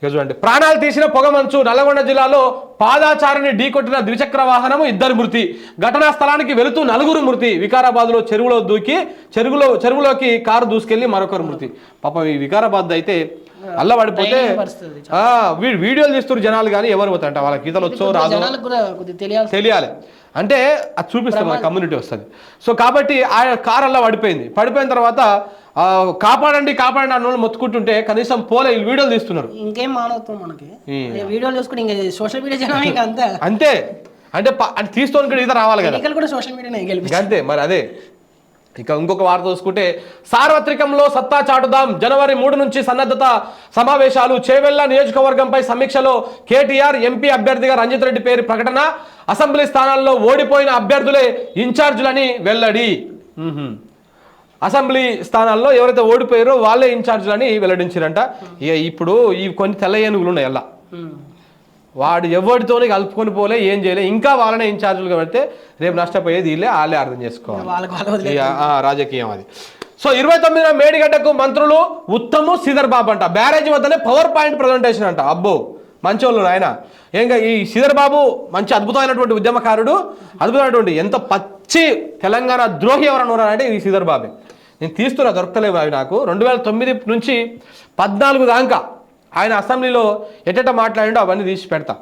ఇక చూడండి ప్రాణాలు తీసిన పొగమంచు నల్లగొండ జిల్లాలో పాదాచారిని ఢీకొట్టిన ద్విచక్ర వాహనము ఇద్దరు మృతి. ఘటనా స్థలానికి వెళుతూ నలుగురు మృతి. వికారాబాద్లో చెరువులో దూకి చెరువులో చెరువులోకి కారు దూసుకెళ్ళి మరొకరు మృతి. పాపం ఈ వికారాబాద్ అయితే ఆ, వీ- వీడియోలు తీస్తున్నారు జనాలు కానీ ఎవరు పోతారంట? వాళ్ళకి ఈతలు వచ్చో రాదో తెలియాలి. అంటే అది చూపిస్తాం మన కమ్యూనిటీ వస్తుంది. సో కాబట్టి ఆ కార్ అలా పడిపోయింది. పడిపోయిన తర్వాత కాపాడండి కాపాడండి అన్న వాళ్ళు మొత్తుకుంటుంటే కనీసం పోలే వీడియోలు తీస్తున్నారు. ఇంకేం మానవత్వం మనకి? వీడియోలు చూసుకుని ఇంకా సోషల్ మీడియా అంతే. అంతే. అంటే తీసుకోని కూడా ఈత రావాలి కదా. కూడా సోషల్ ఇక అంతే మరి అదే. ఇక ఇంకొక వార్త చూసుకుంటే సార్వత్రికంలో సత్తా చాటుదాం జనవరి మూడు నుంచి సన్నద్ధత సమావేశాలు చేవెళ్ళ నియోజకవర్గంపై సమీక్షలో కేటీఆర్ ఎంపీ అభ్యర్థిగా రంజిత్ రెడ్డి పేరు ప్రకటన అసెంబ్లీ స్థానాల్లో ఓడిపోయిన అభ్యర్థులే ఇన్ఛార్జులని వెల్లడి. అసెంబ్లీ స్థానాల్లో ఎవరైతే ఓడిపోయారో వాళ్ళే ఇన్ఛార్జులని వెల్లడించారంట. ఇక ఇప్పుడు ఈ కొన్ని తెల్ల ఏనుగులు ఉన్నాయి అలా వాడు ఎవరితోనే కలుపుకొని పోలే ఏం చేయలే ఇంకా వాళ్ళనే ఇన్ఛార్జీలుగా పెడితే రేపు నష్టపోయేది వీళ్ళే వాళ్ళే అర్థం చేసుకోవాలి. రాజకీయం అది. సో ఇరవై తొమ్మిదిన మేడిగడ్డకు మంత్రులు ఉత్తము శ్రీధర్ బాబు అంట. బ్యారేజ్ వద్దనే పవర్ పాయింట్ ప్రజెంటేషన్ అంట. అబ్బో మంచోళ్ళు ఆయన ఇంకా ఈ శ్రీధర్ బాబు మంచి అద్భుతమైనటువంటి ఉద్యమకారుడు అద్భుతమైనటువంటి ఎంత పచ్చి తెలంగాణ ద్రోహి ఎవరన్నా ఉన్నారంటే ఈ శ్రీధర్ బాబే. నేను తీస్తున్నా దొరకలేవు అవి నాకు. రెండు వేల తొమ్మిది నుంచి పద్నాలుగు దాకా ఆయన అసెంబ్లీలో ఎట్టట మాట్లాడిండో అవన్నీ తీసి పెడతా.